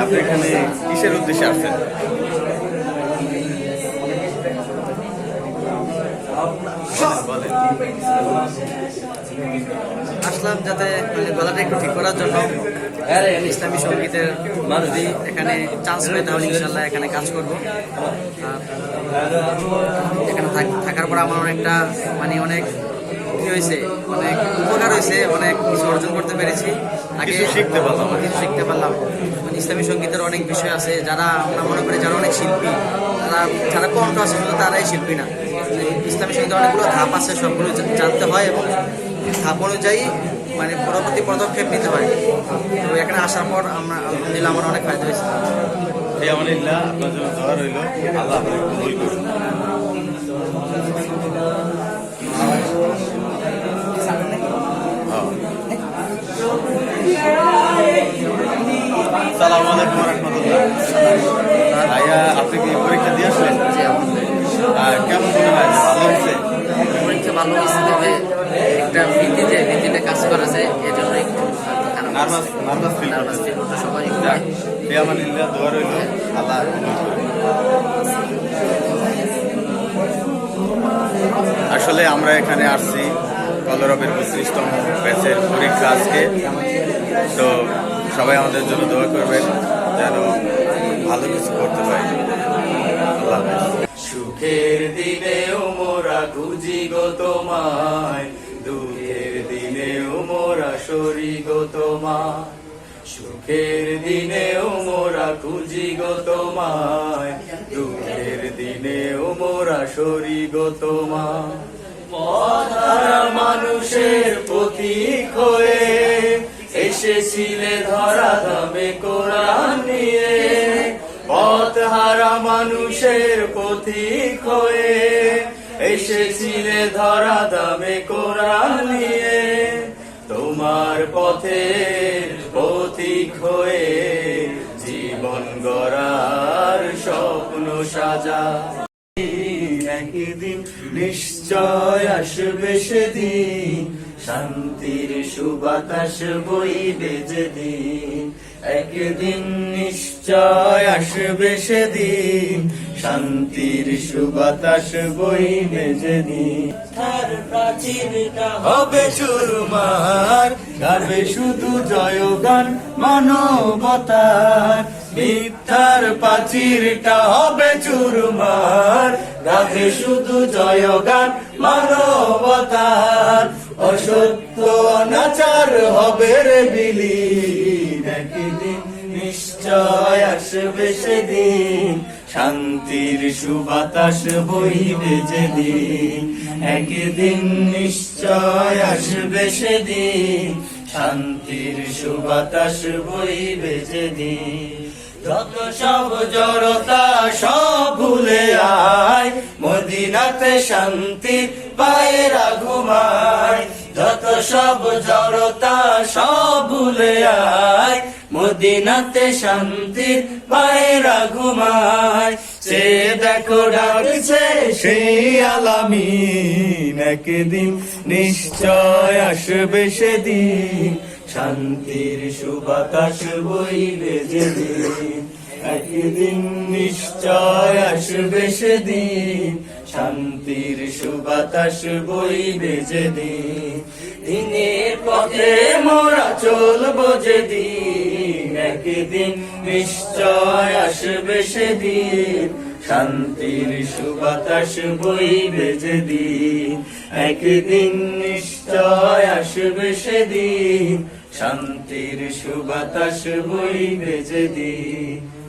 আপনি এখানে কিসের উদ্দেশ্যে আসছেন? আসলাম যাতে মানে গলাটা একটু ঠিক করার জন্য। ইসলামী সঙ্গীতের যদি এখানে চান্স পেতে তাহলে ইনশাল্লাহ এখানে কাজ করব। এখানে থাক- থাকার পর আমার অনেকটা মানে অনেক কি হয়েছে? অনেক উপকার হয়েছে অনেক কিছু অর্জন করতে পেরেছি। আগে শিখতে পারলাম। কিছু শিখতে পারলাম। মানে ইসলামী সঙ্গীতের অনেক বিষয় আছে যারা আমরা মনে করি যারা অনেক শিল্পী তারা যারা কণ্ঠ আছে শুধু তারাই শিল্পী না। ইসলামী সঙ্গীতের অনেকগুলো ধাপ আছে সবগুলো জানতে হয় এবং ধাপ অনুযায়ী মানে পরবর্তী পদক্ষেপ নিতে হয়। তো এখানে আসার পর আমরা আলহামদুলিল্লাহ আমার অনেক ফায়দা হয়েছে। আমানিল্লাহ আপনার জন্য দোয়া রইল। আল্লাহ আপনাকে কবুল করুন। সালাম আলাইকুম রহমতুল্লাহ। ভাইয়া আপনি কি পরীক্ষা দিয়ে আসলেন? আর কেমন মনে হয়? ভালো হয়েছে? পরীক্ষা ভালো হয়েছে তবে একটা ভিত্তিতে ভিত্তিতে কাজ করেছে এই জন্য একটু nervous nervous feel nervous feel করতে সবাই যাক দোয়া রইল। আল্লাহ আসলে আমরা এখানে আসছি কলরবের পঁচিশতম ব্যাচের পরীক্ষা আজকে। তো সবাই আমাদের জন্য দোয়া করবেন যেন ভালো কিছু করতে পারি। সুখের দিনেও মোরা খুঁজি গো তোমায়, দুঃখের দিনেও মোরা সরি গো তোমায়। সুখের দিনেও মোরা খুঁজি গো তোমায়, দুঃখের দিনেও মোরা সরি গো তোমায়। মানুষের পথিক হয়ে এসেছিলে ধরা দামে কোরআন নিয়ে। তোমার পথের পথিক হয়ে জীবন গড়ার স্বপ্ন সাজা। একদিন নিশ্চয় আসবে সেদিন শান্তির সুবাতাস বইবে যেদিন, একদিন নিশ্চয় আসবে সেদিন। শান্তির সুবাতাস বইবে যেদিন, তার প্রাচীনটা হবে চুরমার গাবে শুধু জয়গান মানবতার। মিথ্যার প্রাচীরটা হবে চুরমার। গাবে শুধু জয়গান মানবতার সেদিন শান্তির সুবাতাস বইবে যেদিন। একদিন নিশ্চয় আসবে সেদিন, শান্তির সুবাতাস বইবে যেদিন। যত সব জড়তা সব ভুলে আয়, মদিনাতে শান্তি পায়রা ঘুমায়। যত সব জড়তা সব ভুলে আয় মদিনাতে শান্তি পায়রা ঘুমায়। সে দেখো ডাকছে সেই আলামিন, একদিন নিশ্চয় আসবে সেদিন। শান্তির সুবাতাস বইবে যেদিন, একদিন নিশ্চয় আসবে সেদিন। শান্তির সুবাতাস বইবে যেদিন, দিনের পথে মোরা চলবো যেদিন। একদিন নিশ্চয় আসবে সেদিন। শান্তির সুবাতাস বইবে যেদিন। একদিন নিশ্চয় আসবে সেদিন। শান্তির সুবাতাস বইবে যেদিন।